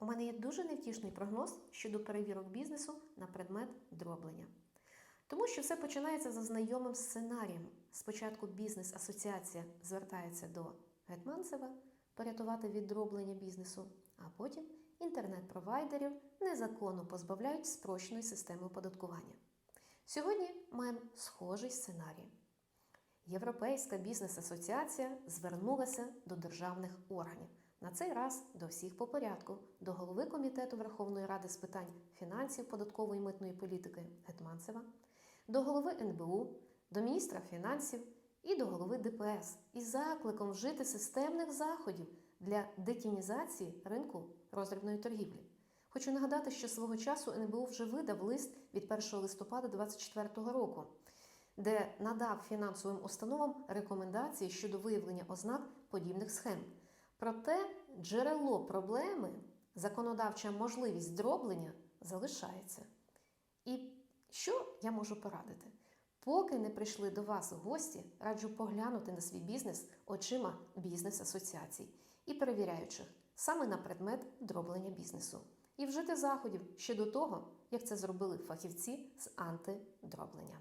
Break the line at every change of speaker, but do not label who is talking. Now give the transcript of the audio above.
У мене є дуже невтішний прогноз щодо перевірок бізнесу на предмет дроблення. Тому що все починається за знайомим сценарієм. Спочатку бізнес-асоціація звертається до Гетманцева порятувати від дроблення бізнесу, а потім інтернет-провайдерів незаконно позбавляють спрощеної системи оподаткування. Сьогодні маємо схожий сценарій. Європейська бізнес-асоціація звернулася до державних органів. На цей раз до всіх по порядку, до голови комітету Верховної Ради з питань фінансів, податкової і митної політики Гетманцева, до голови НБУ, до міністра фінансів і до голови ДПС із закликом вжити системних заходів для детінізації ринку роздрібної торгівлі. Хочу нагадати, що свого часу НБУ вже видав лист від 1 листопада 2024 року, де надав фінансовим установам рекомендації щодо виявлення ознак подібних схем. Проте джерело проблеми, законодавча можливість дроблення залишається. І що я можу порадити? Поки не прийшли до вас гості, раджу поглянути на свій бізнес очима бізнес-асоціацій і перевіряючих саме на предмет дроблення бізнесу. І вжити заходів ще до того, як це зробили фахівці з антидроблення.